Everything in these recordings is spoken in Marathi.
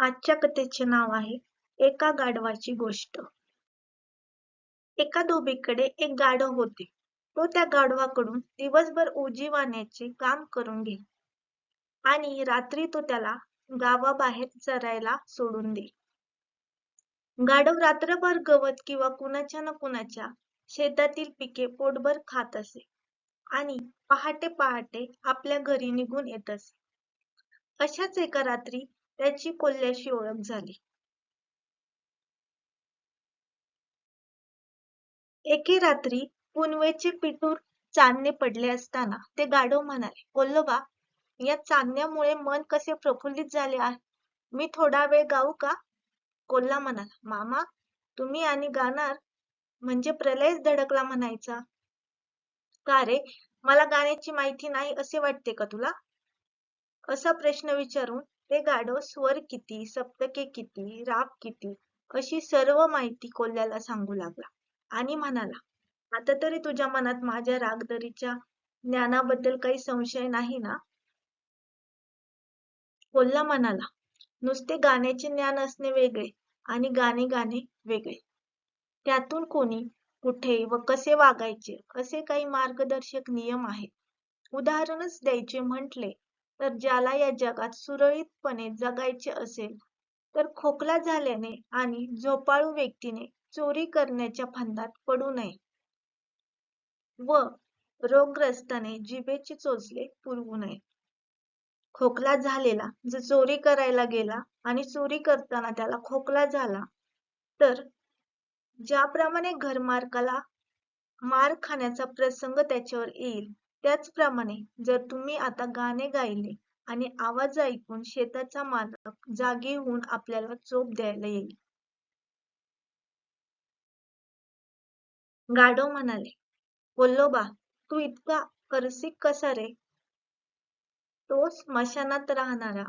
आजच्या कथेचे नाव आहे एका गाढवाची गोष्ट. एका धोबीकडे एक गाढव होते. तो त्या गाढवाकडून दिवसभर उजीवाण्याचे काम करून घे आणि रात्री तो त्याला गावाबाहेर चरायला सोडून दे गाढव रात्रभर गवत किंवा कुणाच्या ना कुणाच्या शेतातील पिके पोटभर खात असे. आणि पहाटे पहाटे आपल्या घरी निघून येत असे. अशाच एका रात्री त्याची कोल्ह्याशी ओळख झाली. एके रात्री पुनवेचे पितूर चांदणे पडले असताना ते गाढव म्हणाले कोल्होबा या चांदण्यामुळे मन कसे प्रफुल्लित झाले आहे? मी थोडा वेळ गाऊ का? कोल्हा म्हणाला मामा तुम्ही आणि गाणार म्हणजे प्रलयच धडकला म्हणायचा. का रे? मला गाण्याची माहिती नाही असे वाटते का तुला? असा प्रश्न विचारून ते गाढव स्वर किती सप्तके किती राग किती अशी सर्व माहिती कोल्ह्याला सांगू लागला. आणि म्हणाला आता तरी तुझ्या मनात माझ्या रागदरीच्या ज्ञानाबद्दल काही संशय नाही ना? कोल्हा म्हणाला नुसते गाण्याचे ज्ञान असणे वेगळे आणि गाणे गाणे वेगळे. त्यातून कोणी कुठे व कसे वागायचे असे काही मार्गदर्शक नियम आहेत. उदाहरणच द्यायचे म्हटले तर ज्याला या जगात सुरळीतपणे जगायचे असेल तर खोकला झाल्याने आणि झोपाळू व्यक्तीने चोरी करण्याच्या फंदात पडू नये व रोगग्रस्ताने जिभेचे चोचले पुरवू नये. खोकला झालेला जर चोरी करायला गेला आणि चोरी करताना त्याला खोकला झाला तर ज्याप्रमाणे घरमालकाला मार खाण्याचा प्रसंग त्याच्यावर येईल त्याचप्रमाणे जर तुम्ही आता गाणे गायले आणि आवाज ऐकून शेताचा मालक जागी होऊन आपल्याला चोप द्यायला येईल. गाढव म्हणाले कोल्होबा तू इतका करसिक कसा रे? तो स्मशानात राहणारा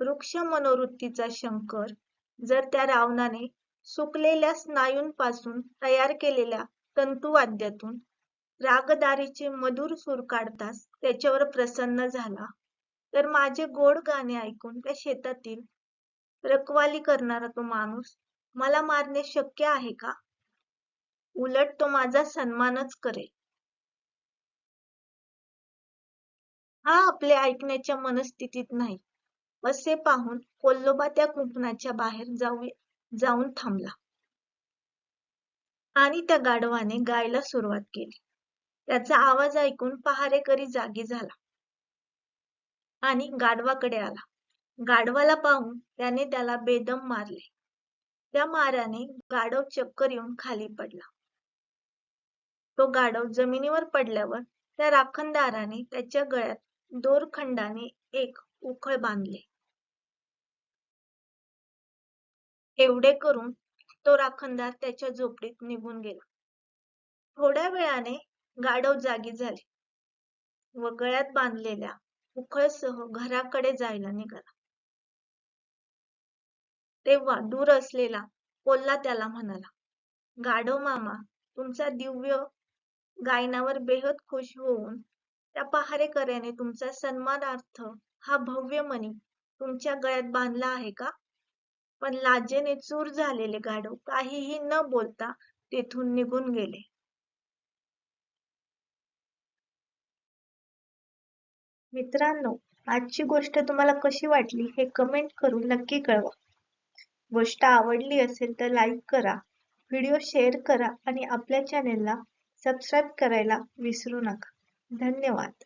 वृक्ष मनोवृत्तीचा शंकर जर त्या रावणाने सुकलेल्या स्नायूंपासून तयार केलेल्या तंतुवाद्यातून रागदारीचे मधुर सूर काढताच त्याच्यावर प्रसन्न झाला. तर माझे गोड गाणे ऐकून त्या शेतातील रखवाली करणारा तो माणूस मला मारणे शक्य आहे का? उलट तो माझा सन्मानच करेल. हा आपले ऐकण्याच्या मनस्थितीत नाही. असे पाहून कोल्लोबा त्या कुंपणाच्या बाहेर जाऊ जाऊन थांबला. आणि त्या गाढवाने गायला सुरुवात केली. त्याचा आवाज ऐकून पहारेकरी जागी झाला आणि गाढवाकडे आला. गाढवाला पाहून त्याने त्याला बेदम मारले. त्या माराने गाढव चक्कर येऊन खाली पडला. तो गाढव जमिनीवर पडल्यावर त्या राखणदाराने त्याच्या गळ्यात दोरखंडाने एक उखळ बांधले. एवढे करून तो राखणदार त्याच्या झोपडीत निघून गेला. थोड्या वेळाने गाढव जागी झाले. व गळ्यात बांधलेल्या उखळसह घराकडे जायला निघाला. तेव्हा दूर असलेला कोल्हा त्याला म्हणाला गाढव मामा तुमचा दिव्य गायनावर बेहद खुश होऊन त्या पहारेकऱ्याने तुमचा सन्मानार्थ हा भव्य मणी तुमच्या गळ्यात बांधला आहे का? पण लाजेने चूर झालेले गाढव काहीही न बोलता तेथून निघून गेले. मित्रांनो आजची गोष्ट तुम्हाला कशी वाटली हे कमेंट करून नक्की कळवा. गोष्ट आवडली असेल तर लाईक करा व्हिडिओ शेअर करा आणि आपल्या चॅनेलला सबस्क्राईब करायला विसरू नका. धन्यवाद.